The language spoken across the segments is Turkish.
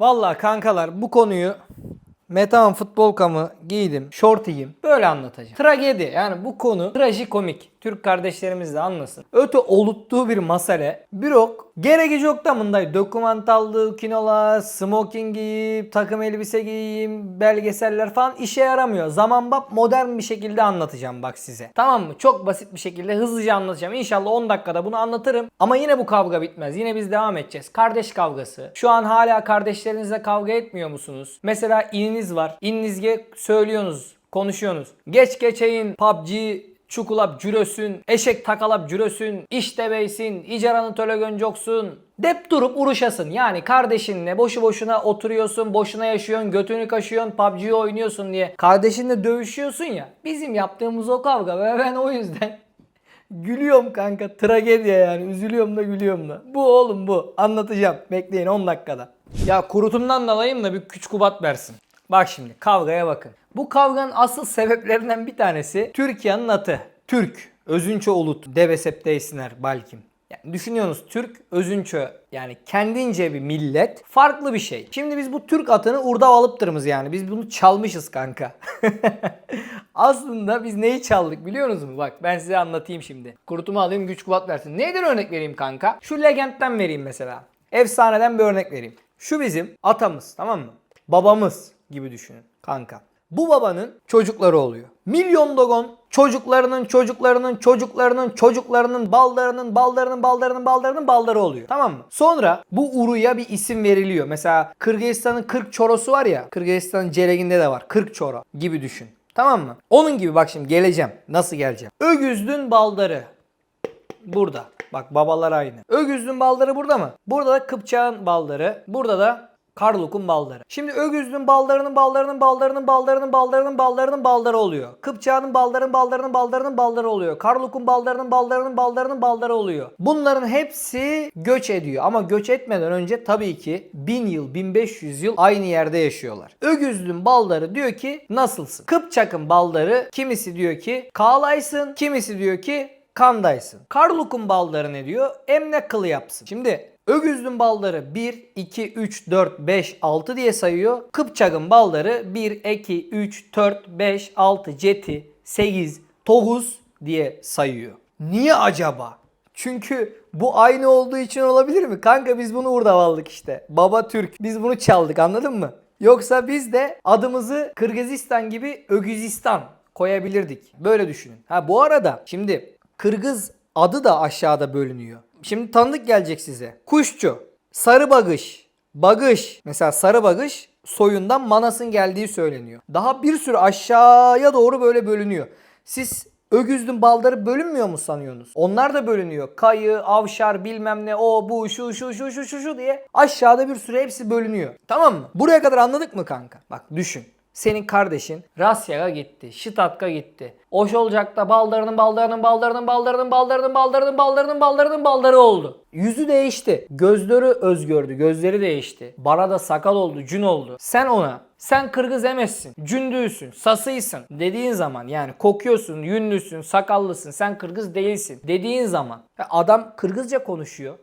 Vallahi kankalar bu konuyu Metehan futbol kamı giydim, şortiyim. Böyle anlatacağım. Tragedi yani bu konu trajikomik. Türk kardeşlerimiz de anlasın. Öte oluttuğu bir mesele. Bürok gereki yok damındaydı. Dokumentallığı, kinola, smoking giyip, takım elbise giyeyim, belgeseller falan işe yaramıyor. Zaman bak modern bir şekilde anlatacağım bak size. Tamam mı? Çok basit bir şekilde hızlıca anlatacağım. İnşallah 10 dakikada bunu anlatırım. Ama yine bu kavga bitmez. Yine biz devam edeceğiz. Kardeş kavgası. Şu an hala kardeşlerinizle kavga etmiyor musunuz? Mesela ininiz var. İninizge söylüyorsunuz, konuşuyorsunuz. Geç geçeyin PUBG Çukulap cürösün, eşek takalap cürösün, işte beysin, icaranı töle göncoksun. Dep durup uruşasın. Yani kardeşinle boşu boşuna oturuyorsun, boşuna yaşıyorsun, götünü kaşıyorsun, PUBG'yi oynuyorsun diye. Kardeşinle dövüşüyorsun ya. Bizim yaptığımız o kavga ve ben o yüzden Gülüyorum kanka. Tragedya yani. Üzülüyorum da gülüyorum da. Bu oğlum bu. Anlatacağım. Bekleyin 10 dakikada. Ya kurutumdan dalayım da bir küçük kubat versin. Bak şimdi kavgaya bakın. Bu kavganın asıl sebeplerinden bir tanesi Türkiye'nin atı. Türk. Özünçö Ulut. Devesep değsinler balkim. Yani düşünüyorsunuz Türk özünçö yani kendince bir millet farklı bir şey. Şimdi biz bu Türk atını urda alıptırımız yani. Biz bunu çalmışız kanka. Aslında biz neyi çaldık biliyor musunuz? Bak ben size anlatayım şimdi. Kurutumu alayım güç kuvvet versin. Neyden örnek vereyim kanka? Şu legendden vereyim mesela. Efsaneden bir örnek vereyim. Şu bizim atamız tamam mı? Babamız gibi düşünün kanka. Bu babanın çocukları oluyor. Milyon dogon çocuklarının çocuklarının çocuklarının çocuklarının ballarının ballarının ballarının ballarının balları oluyor. Tamam mı? Sonra bu uruya bir isim veriliyor. Mesela Kırgızistan'ın 40 çorosu var ya. Kırgızistan'ın Celeginde de var. 40 çoro gibi düşün. Tamam mı? Onun gibi bak şimdi geleceğim. Nasıl geleceğim? Ögüzdün baldarı. Burada. Bak babalar aynı. Ögüzlün balları burada mı? Burada da Kıpçak'ın balları. Burada da Karluk'un balları. Şimdi Ögüzlü'nün ballarının ballarının ballarının ballarının ballarının ballarının balları oluyor. Kıpçak'ın balların ballarının ballarının balları oluyor. Karluk'un ballarının ballarının ballarının balları oluyor. Bunların hepsi göç ediyor. Ama göç etmeden önce tabii ki 1000 yıl 1500 yıl aynı yerde yaşıyorlar. Ögüzlü'nün balları diyor ki nasılsın? Kıpçak'ın balları kimisi diyor ki kağlaysın, kimisi diyor ki kandaysın. Karluk'un balları ne diyor? Emlak kılı yapsın. Şimdi Ögüzlün balları 1, 2, 3, 4, 5, 6 diye sayıyor. Kıpçak'ın balları 1, 2, 3, 4, 5, 6, 7, 8, 9 diye sayıyor. Niye acaba? Çünkü bu aynı olduğu için olabilir mi? Kanka biz bunu aldık işte. Baba Türk. Biz bunu çaldık anladın mı? Yoksa biz de adımızı Kırgızistan gibi Ögüzistan koyabilirdik. Böyle düşünün. Ha bu arada şimdi Kırgız adı da aşağıda bölünüyor. Şimdi tanıdık gelecek size. Kuşçu, sarı bagış, bagış. Mesela sarı bagış soyundan Manas'ın geldiği söyleniyor. Daha bir sürü aşağıya doğru böyle bölünüyor. Siz Ögüzlün balları bölünmüyor mu sanıyorsunuz? Onlar da bölünüyor. Kayı, avşar, bilmem ne, o, bu, şu, şu, şu, şu, şu, şu diye. Aşağıda bir sürü hepsi bölünüyor. Tamam mı? Buraya kadar anladık mı kanka? Bak düşün. Senin kardeşin Rasya'ya gitti. Şitat'ka gitti. Oşolcak'ta ballarının ballarının ballarının ballarının ballarının ballarının ballarının ballarının balları oldu. Yüzü değişti. Gözleri öz gördü. Gözleri değişti. Bana da sakal oldu, cün oldu. Sen ona sen Kırgız emezsin, cündüysün, sasıysın dediğin zaman yani kokuyorsun, yünlüsün, sakallısın, sen Kırgız değilsin dediğin zaman adam Kırgızca konuşuyor.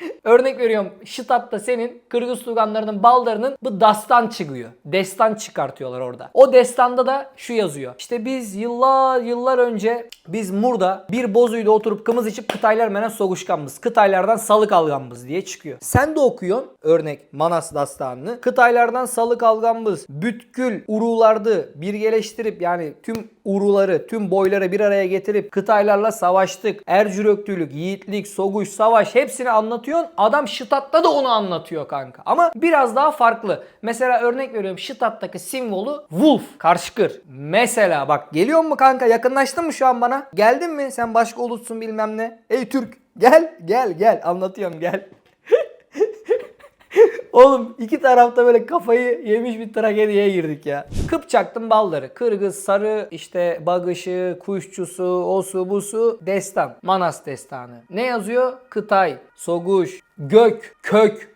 Örnek veriyorum Şıtat'ta senin Kırgız Tuganlarının ballarının bu dastan çıkıyor. Destan çıkartıyorlar orada. O destanda da şu yazıyor. İşte biz yıllar yıllar önce biz Mur'da bir bozuyla oturup kımız içip Kıtaylar menen soğuşkanımız. Kıtaylardan salık alganımız diye çıkıyor. Sen de okuyorsun örnek Manas dastanını. Kıtaylardan salık alganımız. Bütkül urulardı birgeleştirip yani tüm uruları, tüm boyları bir araya getirip Kıtaylarla savaştık. Ercüröktülük, yiğitlik, soguş, savaş hepsini anlatıyorsun. Adam Şıtat'ta da onu anlatıyor kanka. Ama biraz daha farklı. Mesela örnek veriyorum Şıtat'taki simvolu Wolf, karşıkır. Mesela bak geliyor mu kanka yakınlaştın mı şu an bana? Geldin mi? Sen başka olursun bilmem ne. Ey Türk gel gel gel anlatıyorum gel. Oğlum iki tarafta böyle kafayı yemiş bir tragediye girdik ya. Kıpçaktım balları. Kırgız, sarı, işte bagışı, kuşçusu, osu, busu, destan. Manas destanı. Ne yazıyor? Kıtay, soguş, gök, kök,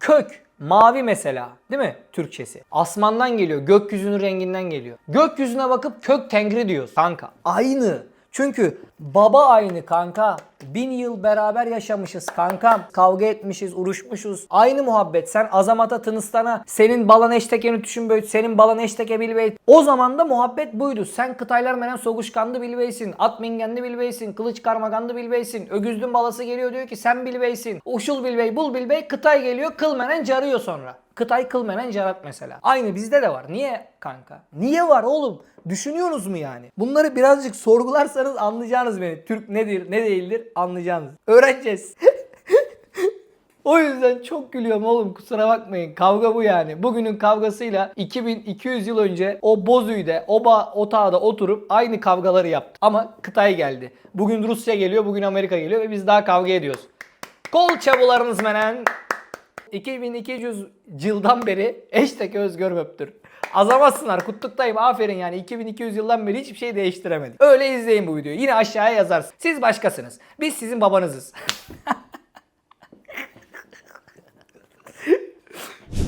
kök. Mavi mesela değil mi Türkçesi? Asmandan geliyor. Gökyüzünün renginden geliyor. Gökyüzüne bakıp kök tengri diyoruz kanka. Aynı. Çünkü baba aynı kanka. Bin yıl beraber yaşamışız kankam. Kavga etmişiz, uruşmuşuz. Aynı muhabbet. Sen Azamat'a, Tınıstan'a, senin balan eştekeni düşün böyle, senin balan eşteke bilbey. O zaman da muhabbet buydu. Sen Kıtaylar menen soguşkandı bilbeysin. At mingendi bilbeysin. Kılıç karmagandı bilbeysin. Ögüzdün balası geliyor diyor ki sen bilbeysin. Uşul bilbey, bul bilbey. Kıtay geliyor kıl menen carıyor sonra. Kıtay kıl carat mesela. Aynı bizde de var. Niye kanka? Niye var oğlum? Düşünüyorsunuz mu yani? Bunları birazcık sorgularsanız anlayacağınız beni. Türk nedir, ne değildir anlayacağınız. Öğreneceğiz. O yüzden çok gülüyorum oğlum kusura bakmayın. Kavga bu yani. Bugünün kavgasıyla 2200 yıl önce o Bozüy'de, oba otağda oturup aynı kavgaları yaptık. Ama kıtay geldi. Bugün Rusya geliyor, bugün Amerika geliyor ve biz daha kavga ediyoruz. Kol çabularınız menen. 2200 yıldan beri eştek öz görmöptür. Azamazsınlar kutluktayım aferin yani 2200 yıldan beri hiçbir şey değiştiremedik. Öyle izleyin bu videoyu. Yine aşağıya yazarsın. Siz başkasınız. Biz sizin babanızız.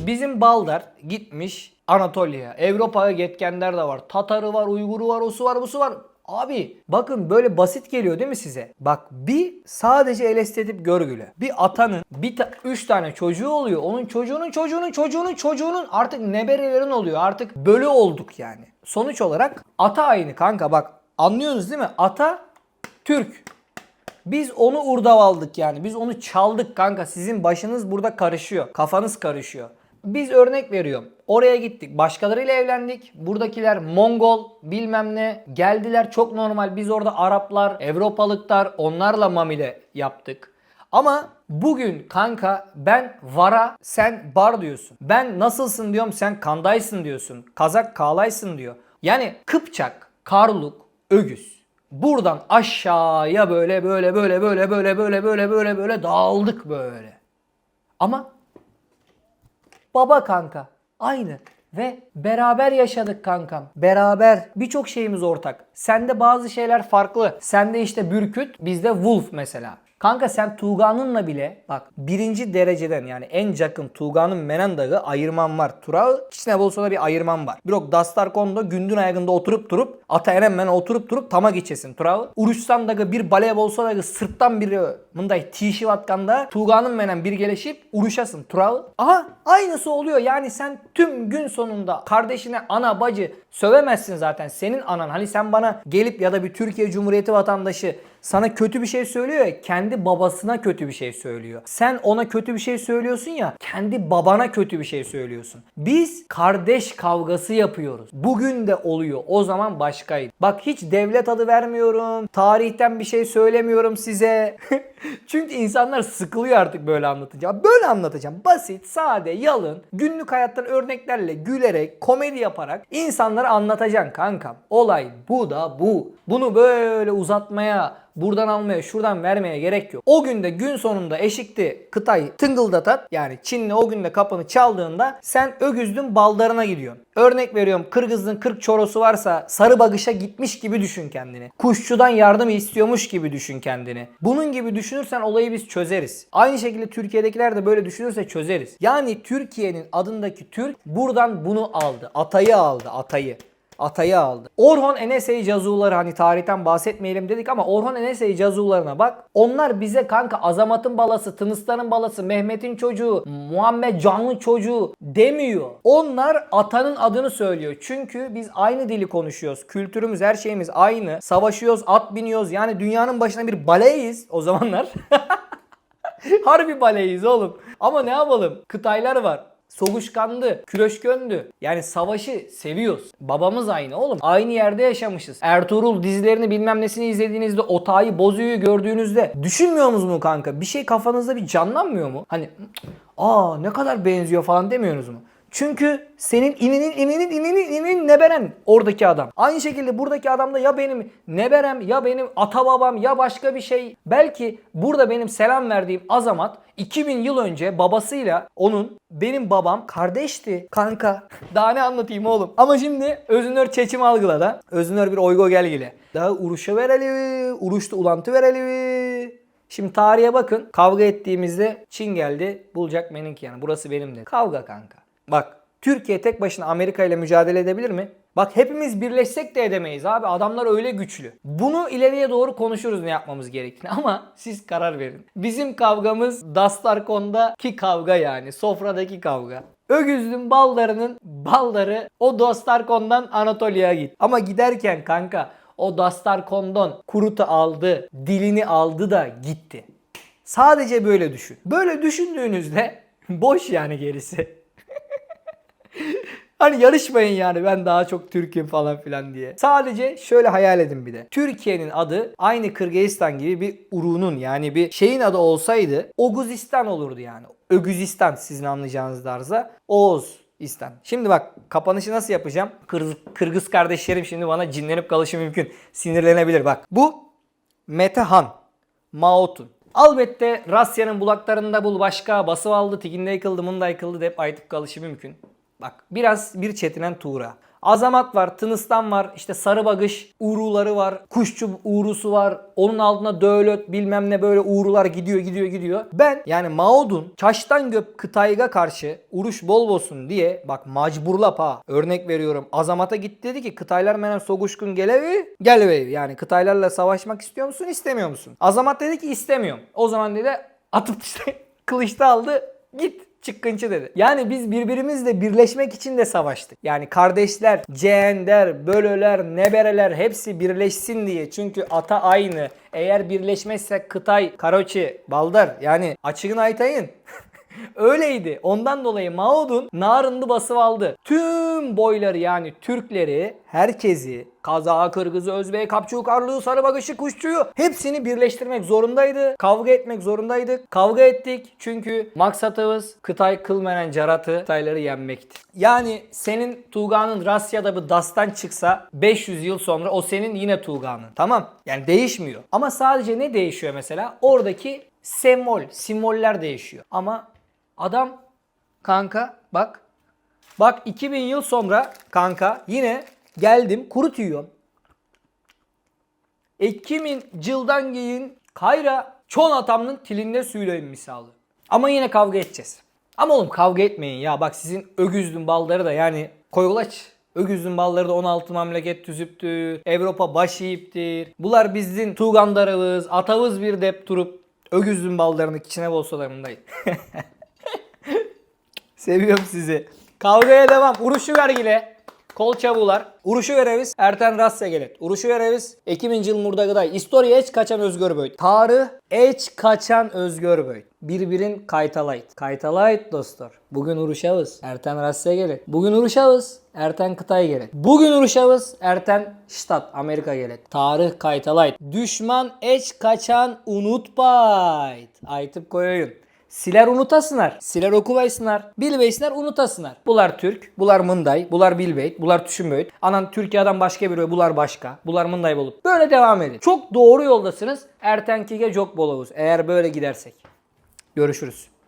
Bizim Baldar gitmiş Anatolia'ya. Avrupa'ya yetkenler de var. Tatarı var, Uyguru var, osu var, busu var. Abi bakın böyle basit geliyor değil mi size? Bak bir sadece el estetip görgüle. Bir atanın bir ta- üç tane çocuğu oluyor. Onun çocuğunun çocuğunun çocuğunun çocuğunun artık neberelerin oluyor. Artık bölü olduk yani. Sonuç olarak ata aynı kanka bak anlıyorsunuz değil mi? Ata Türk. Biz onu urdavaldık yani. Biz onu çaldık kanka. Sizin başınız burada karışıyor. Kafanız karışıyor. Biz örnek veriyorum. Oraya gittik. Başkalarıyla evlendik. Buradakiler Mongol bilmem ne. Geldiler çok normal. Biz orada Araplar, Avrupalıklar onlarla mamile yaptık. Ama bugün kanka ben vara sen bar diyorsun. Ben nasılsın diyorum sen kandaysın diyorsun. Kazak kağlaysın diyor. Yani Kıpçak, Karluk, Ögüz. Buradan aşağıya böyle böyle böyle böyle böyle böyle böyle böyle böyle dağıldık böyle. Ama baba kanka aynı ve beraber yaşadık kankam. Beraber birçok şeyimiz ortak. Sende bazı şeyler farklı. Sende işte Bürküt, bizde Wolf mesela. Kanka sen Tuğgan'ınla bile bak birinci dereceden yani en yakın Tuğgan'ın Menendağı ayırman var. Turağı da bir ayırman var. Birok Dastar Kondo gündün ayağında oturup durup ata erenmen oturup durup tama geçesin Turağı. Uruşsan dağı bir bale olsa dağı sırttan biri mınday tişi vatkanda Tuğgan'ın menen bir gelişip uruşasın Turağı. Aha aynısı oluyor yani sen tüm gün sonunda kardeşine ana bacı sövemezsin zaten senin anan. Hani sen bana gelip ya da bir Türkiye Cumhuriyeti vatandaşı sana kötü bir şey söylüyor ya kendi babasına kötü bir şey söylüyor. Sen ona kötü bir şey söylüyorsun ya kendi babana kötü bir şey söylüyorsun. Biz kardeş kavgası yapıyoruz. Bugün de oluyor. O zaman başkaydı. Bak hiç devlet adı vermiyorum. Tarihten bir şey söylemiyorum size. Çünkü insanlar sıkılıyor artık böyle anlatınca. Böyle anlatacağım. Basit, sade, yalın, günlük hayattan örneklerle gülerek, komedi yaparak insanlara anlatacaksın kankam. Olay bu da bu. Bunu böyle uzatmaya, buradan almaya, şuradan vermeye gerek yok. O günde gün sonunda eşikti kıtay tıngıldatat yani Çinli o günde kapını çaldığında sen ögüzdün baldarına gidiyorsun. Örnek veriyorum Kırgız'ın 40 çorosu varsa sarı bagışa gitmiş gibi düşün kendini. Kuşçudan yardım istiyormuş gibi düşün kendini. Bunun gibi düşünürsen olayı biz çözeriz. Aynı şekilde Türkiye'dekiler de böyle düşünürse çözeriz. Yani Türkiye'nin adındaki Türk buradan bunu aldı. Atayı aldı atayı. Atayı aldı. Orhon Enesey cazuları hani tarihten bahsetmeyelim dedik ama Orhon Enesey cazularına bak. Onlar bize kanka Azamat'ın balası, Tınıslan'ın balası, Mehmet'in çocuğu, Muhammed Canlı çocuğu demiyor. Onlar atanın adını söylüyor. Çünkü biz aynı dili konuşuyoruz. Kültürümüz, her şeyimiz aynı. Savaşıyoruz, at biniyoruz. Yani dünyanın başına bir baleyiz o zamanlar. Harbi baleyiz oğlum. Ama ne yapalım? Kıtaylar var. Soguşkandı, küreşköndü. Yani savaşı seviyoruz. Babamız aynı oğlum. Aynı yerde yaşamışız. Ertuğrul dizilerini bilmem nesini izlediğinizde Otay'ı, Bozu'yu gördüğünüzde düşünmüyor mu kanka? Bir şey kafanızda bir canlanmıyor mu? Hani aa ne kadar benziyor falan demiyorsunuz mu? Çünkü senin ininin ininin ininin ininin neberen oradaki adam. Aynı şekilde buradaki adam da ya benim neberem ya benim ata babam ya başka bir şey. Belki burada benim selam verdiğim azamat 2000 yıl önce babasıyla onun benim babam kardeşti kanka. Daha ne anlatayım oğlum. Ama şimdi Özünör Çeçim algıla da. Özünör bir oygo gelgile. Daha uruşa vereli, uruşta ulantı vereli. Şimdi tarihe bakın. Kavga ettiğimizde Çin geldi. Bulacak Menink yani. Burası benim dedi. Kavga kanka. Bak Türkiye tek başına Amerika ile mücadele edebilir mi? Bak hepimiz birleşsek de edemeyiz abi. Adamlar öyle güçlü. Bunu ileriye doğru konuşuruz ne yapmamız gerektiğini ama siz karar verin. Bizim kavgamız Dastarkon'daki kavga yani. Sofradaki kavga. Ögüzlüm ballarının balları o Dastarkon'dan Anatolia'ya git. Ama giderken kanka o Dastarkon'dan kurutu aldı, dilini aldı da gitti. Sadece böyle düşün. Böyle düşündüğünüzde boş yani gerisi. Hani yarışmayın yani ben daha çok Türk'üm falan filan diye. Sadece şöyle hayal edin bir de. Türkiye'nin adı aynı Kırgızistan gibi bir urunun yani bir şeyin adı olsaydı Oguzistan olurdu yani. Ögüzistan sizin anlayacağınız tarzda. Oğuzistan. Şimdi bak kapanışı nasıl yapacağım? Kırgız, Kırgız kardeşlerim şimdi bana cinlenip kalışı mümkün. Sinirlenebilir bak. Bu Metehan. Maotun. Elbette Rasya'nın bulaklarında bul başka basıp aldı tikinde yıkıldı mında yıkıldı deyip aytıp kalışı mümkün. Bak biraz bir çetinen Tuğra. Azamat var, Tınıstan var, işte sarı bagış uğruları var, kuşçu uğrusu var, onun altına döğlöt bilmem ne böyle uğrular gidiyor gidiyor gidiyor. Ben yani Maodun Çaştan Göp Kıtayga karşı uruş bol olsun diye bak macburlap ha örnek veriyorum. Azamat'a gitti dedi ki Kıtaylar menen soguşkun gelevi gelveyi yani Kıtaylarla savaşmak istiyor musun istemiyor musun? Azamat dedi ki istemiyorum. O zaman dedi atıp işte kılıçta aldı git çıkkınçı dedi. Yani biz birbirimizle birleşmek için de savaştık. Yani kardeşler, ceender, bölöler, nebereler hepsi birleşsin diye. Çünkü ata aynı. Eğer birleşmezsek Kıtay, Karoçi, Baldar yani açığın aytayın. Öyleydi. Ondan dolayı Mao'dun narındı basıp aldı. Tüm boyları yani Türkleri, herkesi, Kazağı, Kırgız'ı, Özbek, Kapçuğu, Karlığı, Sarıbagışı, Kuşçu'yu hepsini birleştirmek zorundaydı. Kavga etmek zorundaydık. Kavga ettik çünkü maksatımız Kıtay kılmenen caratı Kıtayları yenmekti. Yani senin Tuğgan'ın Rasya'da bir dastan çıksa 500 yıl sonra o senin yine Tuğgan'ın. Tamam. Yani değişmiyor. Ama sadece ne değişiyor mesela? Oradaki semol, simboller değişiyor. Ama adam kanka bak Bak 2000 yıl sonra kanka yine geldim kurut yiyorum. 2000 yıldan giyin kayra çon atamın tilinde söyleyeyim misalı. Ama yine kavga edeceğiz. Ama oğlum kavga etmeyin ya bak sizin ögüzdün balları da yani koyulaç. Ögüzdün balları da 16 memleket tüzüptü. Avrupa baş yiyiptir. Bunlar bizim tuğgandarımız, atavız bir dep durup ögüzdün ballarının içine bolsalarındayım. Seviyorum sizi. Kavgaya devam. Uruşu vergile. Kol çabular. Uruşu vereviz. Erten Rasya gelet. Uruşu vereviz. Ekimin yıl murda gıday. İstoriye eç kaçan özgür böy. Tarih eç kaçan özgür böy. Birbirin kaytalayt. Kaytalayt dostlar. Bugün uruşavız. Erten Rasya gelet. Bugün uruşavız. Erten Kıtay gelet. Bugün uruşavız. Erten Ştat Amerika gelet. Tarih kaytalayt. Düşman eç kaçan unutbayt. Aytıp koyayım. Siler unutasınlar. Siler okuvaysınlar. Bilbeysınlar unutasınlar. Bular Türk, bular Mınday, bular Bilbeyt, bular Tüşünbeyt. Anan Türkiye'den başka biri, bular başka. Bular Mınday bulup. Böyle devam edin. Çok doğru yoldasınız. Ertenkige çok bolavuz. Eğer böyle gidersek. Görüşürüz.